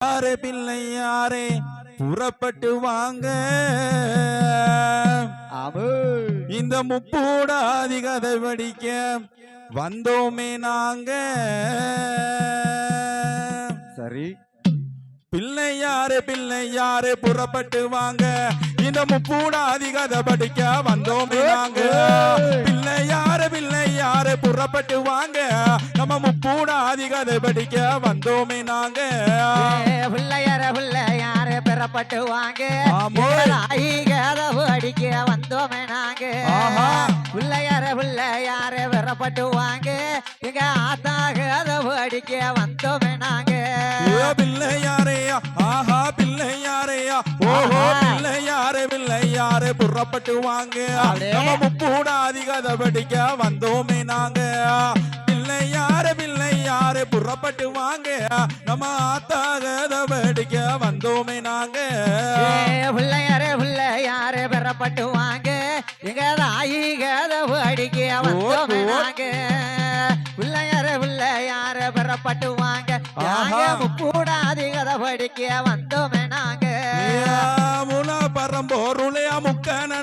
யாரே பிள்ளை யாரே புறப்பட்டு வாங்க. இந்த முப்பூடாதி கதை படிக்க வந்தோமே நாங்க. சரி. பிள்ளை யாரு பிள்ளை யாரு? புறப்பட்டு வாங்க. இந்த முப்பூடாதி கதை படிக்க வந்தோமே நாங்க. பிள்ளை யாரு பிள்ளை யாரு? புறப்பட்டு வாங்க. நம்ம முப்பூடாதி கதை படிக்க வந்தோமே நாங்க. பிள்ளையார பிள்ளையார பெறப்பட்டு வாங்க. ஆமோ. பெறப்பட்டு வாங்க எங்க ஆத்தா கதவு அடிக்க வந்தோமே நாங்க பிள்ளையாரையா ஆஹா பிள்ளையாரையா ஓஹோ. பிள்ளையாரே பிள்ளையாரே புறப்பட்டு வாங்க. நம்ம முப்பூடாதி கதை படிக்க வந்தோமே நாங்க பிள்ளையாரே பிள்ளையாரே புறப்பட்டு வாங்க? நம்ம ஆத்தா கதை படிக்க வந்தோமே நாங்க. பிள்ளையார பிள்ளையார பெறப்பட்டு வாங்க. எங்க தாயி கதவு அடிக்க வந்தோமே. நாங்க. பிள்ளையார பிள்ளையார பெறப்பட்டு வாங்க. முக்கூடாதி கதவு அடிக்க வந்தோமே நாங்க. முள பரம்போருளையா முக்கன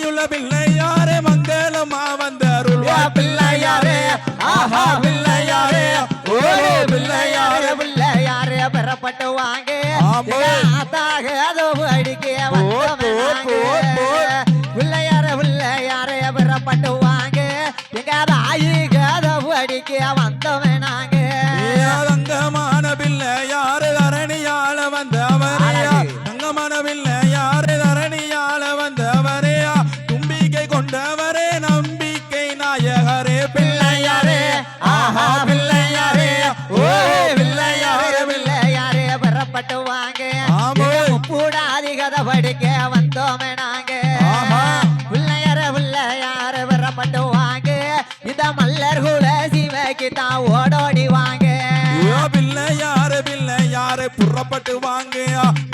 மகிமையுள்ள பிள்ளையாரே மங்களமா வந்த அருள்வா பிள்ளையாரே ஆஹா பிள்ளையாரே ஓரே பிள்ளையாரே. பிள்ளையாரே பெறப்பட்டு வாங்க. ஆமா. எங்க ஆத்தா கதவு அடிக்க. பிள்ளையார பிள்ளையாரே பெறப்பட்டு வாங்க. எங்க தாயி கதவு அடிக்க வந்தோமே புறப்பட்டு வாங்க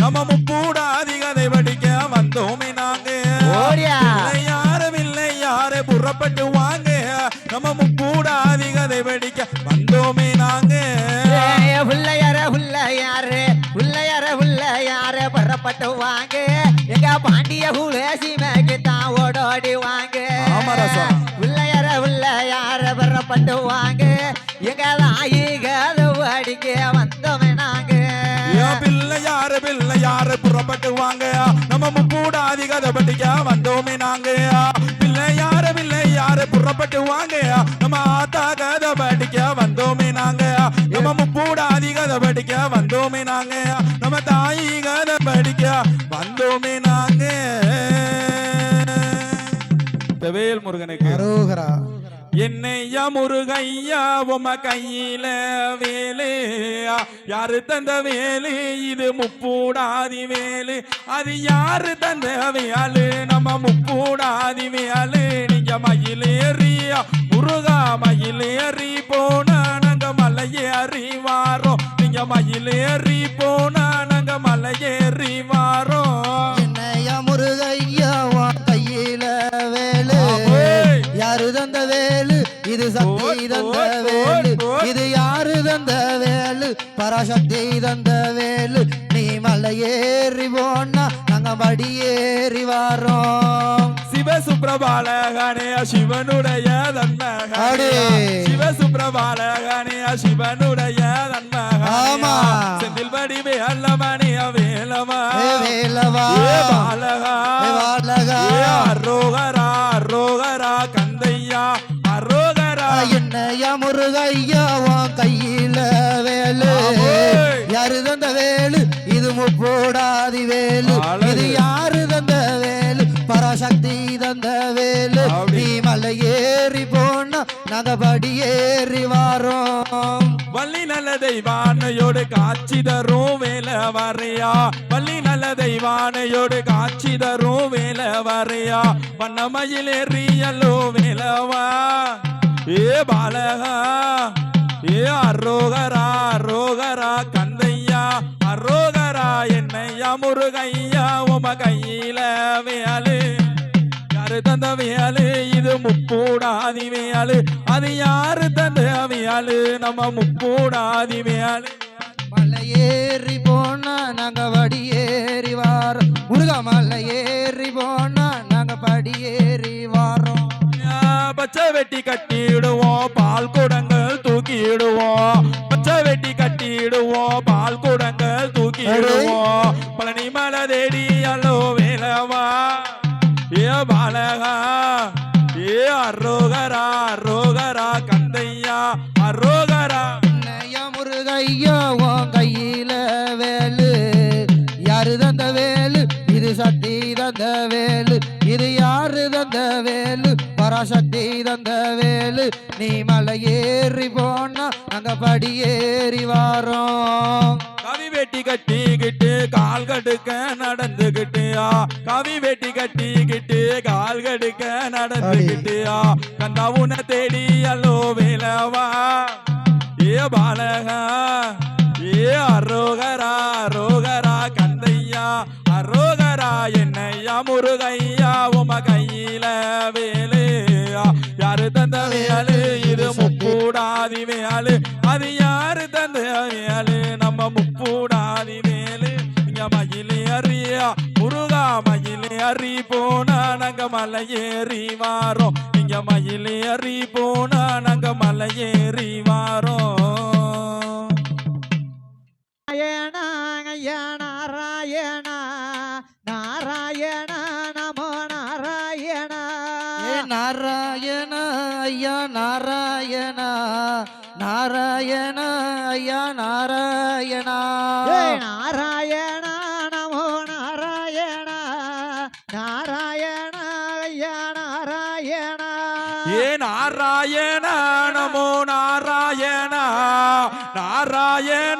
நம்ம முப்பூடாதி கதை படிக்க வந்தோமே நாங்க. ஓடியா. பிள்ளையாரே பிள்ளையாரே புறப்பட்டு வாங்க நம்ம முப்பூடாதி கதை படிக்க வந்தோமே நாங்க. ஏய், பிள்ளையார பிள்ளையாரு பிள்ளையார பிள்ளையார பெறப்பட்டு வாங்க? எங்க பாண்டிய குல சிவக்கு தான் ஓடோடி வாங்க. ஆமா, ராசா. பிள்ளையார பிள்ளையார பெறப்பட்டு வாங்க? எங்க தாயி கதவு அடிக்க வந்தோமே யாரு புறப்பட்டு வாங்க நம்ம முக்கூட அதிகத பட்டிக்க வந்தோமே நாங்க பிள்ளை யாரு பிள்ளை யாரு புறப்பட்டு வாங்க நம்ம ஆத்தா கத படிக்க வந்தோமே நாங்க நம்ம முக்கூட அதிகத படிக்க வந்தோமே நாங்க நம்ம தாயி கத படிக்க வந்தோமே நாங்க. வேல் முருகனுக்கு. அரோகரா. என்னையா முருகையா உம கையில வேலு. யாரு தந்த வேலு? இது முப்பூடாதி வேலு. அது யாரு தந்த வேலு? நம்ம முப்பூடாதி வேலு. நீங்க மயிலேறியா முருகா மயிலேறி போனா நாங்க மலையேறி வாரோம். நீங்க மயிலேறி போனா நாங்க மலையேறி வாரோம். தந்த வேலு இது சக்தி தந்த வேலு. இது யாரு தந்த வேலு பராசக்தி தந்த வேலு நீ மலை ஏறி போனா நாங்க படி ஏறி வாரோம். சிவசுப்ரபாலகனே சிவனுடைய தன்மகனே. அடே. யாரு தந்த வேலு? இது முப்போடாதி வேலு. இது யாரு தந்த வேலு? பராசக்தி தந்த வேலு. நீ மலை ஏறி போனா நாங்க படி ஏறி வாரோம். வள்ளி நல்ல தெய்வானையோடு காட்சி தரும் வேலை வரையா வள்ளி நல்ல தெய்வானையோடு காட்சி தரும் வேலை வரையா வண்ணமயிலேறியல்லோ வேலவா. ஏ பாலகா. ஏ அரோகரா அரோகரா அரோகரா என்னையா முருகையா உம கையில வேலு. யாரு தந்த வேலு? இது முப்பூடாதி வேலு. அது யாரு தந்த வேலு? நம்ம முப்பூடாதி வேலு. மலை ஏறி போனா நாங்க படி ஏறி வாரோம் முருகா மலை ஏறி போனா நாங்க படி ஏறி வாரோம் பச்சை வெட்டி கட்டிடுவோம் ஏ அரோகரா அரோகரா கந்தையா அரோகரா. முருகையா உன் கையில வேலு? யாரு தந்த வேலு? இது சக்தி தந்த வேலு. இது யாரு தந்த வேலு? பராசக்தி தந்த வேலு. நீ மலை ஏறி போனா நாங்க படி ஏறி வாரோம். கவி வெட்டி கட்டிக்கிட்டு கால் கடுக்க நடந்துகிட்டியா? கவி வெட்டி கட்டிக்கிட்டு கால் கடுக்க நடந்துகிட்டியா? கந்தா உன்னை தேடி அல்லோ வேலவா? ஏ பாலகா ஏ அரோகரா அரோகரா கந்தையா? அரோகரா என்னையா முருகையா? உம கையில வேலையா? யாரு தந்த வேலு? இது முக்கூடாதி வேலு. அது யாரு தந்த வேலு? மயிலே அறி போனா நாங்க மலை ஏறி வாரோம். இங்க மயிலே அறி போனா நாங்க மலை ஏறி வாரோம். நாராயணா ஐயா நாராயணா நாராயணா நமோ நாராயணா. நாராயண ஐயா நாராயண நாராயண ஏ நாராயண நமோ நாராயண? நாராயண